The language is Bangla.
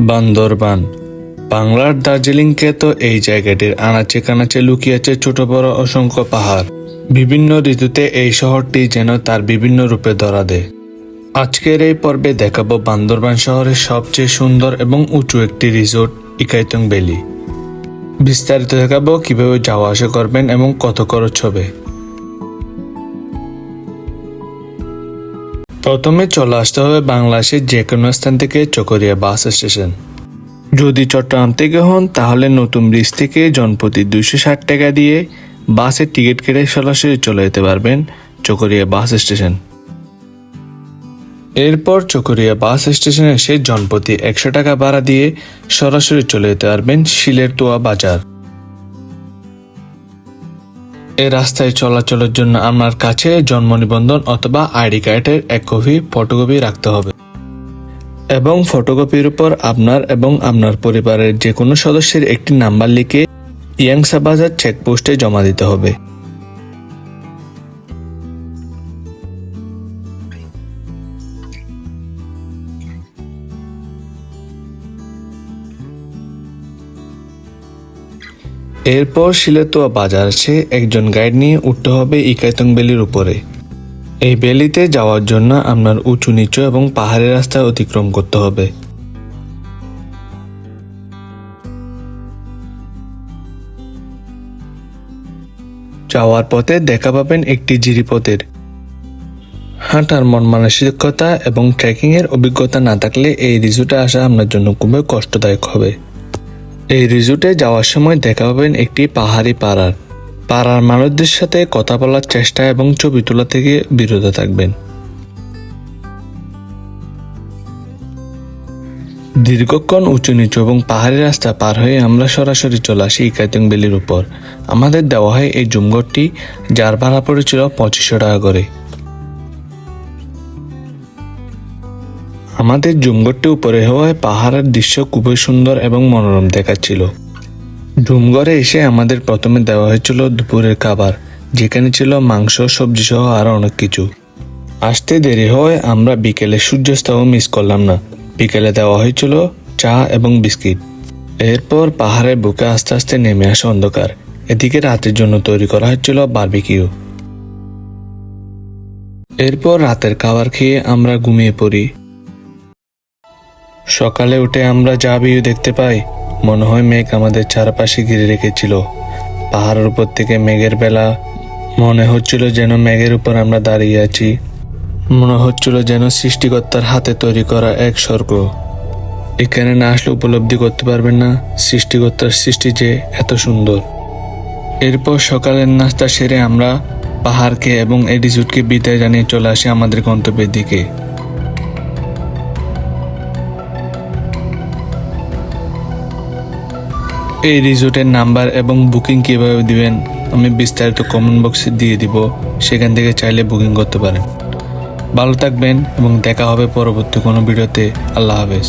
বান্দরবান। বাংলার দার্জিলিংকে তো এই জায়গাটির আনাচে কানাচে লুকিয়েছে ছোট বড় অসংখ্য পাহাড়। বিভিন্ন ঋতুতে এই শহরটি যেন তার বিভিন্ন রূপে ধরা দেয়। আজকের এই পর্বে দেখাবো বান্দরবান শহরের সবচেয়ে সুন্দর এবং উঁচু একটি রিসোর্ট, ইকাইতং ভ্যালি। বিস্তারিত দেখাবো কীভাবে যাওয়া আসা করবেন এবং কত খরচ হবে। প্রথমে চলে আসতে হবে বাংলাদেশের যে কোনো স্থান থেকে চকরিয়া বাস স্টেশন। যদি চট্টগ্রাম থেকে হন, তাহলে নতুন ব্রিজ থেকে জনপ্রতি দুইশো ষাট টাকা দিয়ে বাসের টিকিট কেটে সরাসরি চলে যেতে পারবেন চকরিয়া বাস স্টেশন। এরপর চকরিয়া বাস স্টেশনে এসে জনপ্রতি একশো টাকা ভাড়া দিয়ে সরাসরি চলে যেতে পারবেন শিলের তোয়া বাজার। এই রাস্তায় চলাচলের জন্য আপনার কাছে জন্ম নিবন্ধন অথবা আইডি কার্ডের এক কপি ফটোকপি রাখতে হবে। এবং ফটোকপির উপর আপনার এবং আপনার পরিবারের যে কোনো সদস্যের একটি নাম্বার লিখে ইয়াংসা বাজার চেকপোস্টে জমা দিতে হবে। এরপর শিলেতোয়া বাজার আছে একজন গাইড নিয়ে উঠতে হবে ইকাইতং বেলির উপরে। এই বেলিতে যাওয়ার জন্য আপনার উঁচু, নিচু এবং পাহাড়ের রাস্তা অতিক্রম করতে হবে। যাওয়ার পথে দেখা পাবেন একটি জিরিপথের। হাঁটার মন মানসিকতা এবং ট্রেকিং এর অভিজ্ঞতা না থাকলে এই রিসোর্টে আসা আপনার জন্য খুবই কষ্টদায়ক হবে। এই রিসোর্টে যাওয়ার সময় দেখা পাবেন একটি পাহাড়ি পাড়ার পাড়ার মানুষদের সাথে কথা বলার চেষ্টা এবং ছবি তোলা থেকে বিরত থাকবেন। দীর্ঘক্ষণ উঁচু নিচু এবং পাহাড়ি রাস্তা পার হয়ে আমরা সরাসরি চলে আসি ইকাইতং বেলির উপর। আমাদের দেওয়া হয় এই জুমঘরটি, যার ভাড়া পড়েছিল পঁচিশশো টাকা করে। আমাদের জুমঘরটি উপরে হওয়ায় পাহাড়ের দৃশ্য খুবই সুন্দর এবং মনোরম দেখাচ্ছিল। ডুমঘরে এসে আমাদের প্রথমে দেওয়া হয়েছিল দুপুরের খাবার, যেখানে ছিল মাংস সবজি সহ আরও অনেক কিছু। আসতে দেরি হয় আমরা বিকেলে সূর্যাস্তও মিস করলাম না। বিকেলে দেওয়া হয়েছিল চা এবং বিস্কিট। এরপর পাহাড়ের বুকে আস্তে আস্তে নেমে আসে অন্ধকার। এদিকে রাতের জন্য তৈরি করা হচ্ছিল বারবিকিউ। এরপর রাতের খাবার খেয়ে আমরা ঘুমিয়ে পড়ি। সকালে উঠে আমরা যা ভিউ দেখতে পাই, মনে হয় মেঘ আমাদের চারপাশে ঘিরে রেখেছিল। পাহাড়ের উপর থেকে মেঘের বেলা মনে হচ্ছিল যেন মেঘের উপর আমরা দাঁড়িয়ে আছি। মনে হচ্ছিল যেন সৃষ্টিকর্তার হাতে তৈরি করা এক স্বর্গ। এখানে না আসলে উপলব্ধি করতে পারবেন না সৃষ্টিকর্তার সৃষ্টি যে এত সুন্দর। এরপর সকালের নাস্তা সেরে আমরা পাহাড়কে এবং এডিসুটকে বিদায় জানিয়ে চলে আসি আমাদের গন্তব্যের দিকে। এই রিসোর্টের নাম্বার এবং বুকিং কীভাবে দিবেন, আমি বিস্তারিত কমেন্ট বক্সে দিয়ে দিব, সেখান থেকে চাইলে বুকিং করতে পারেন। ভালো থাকবেন এবং দেখা হবে পরবর্তী কোনো ভিডিওতে। আল্লাহ হাফেজ।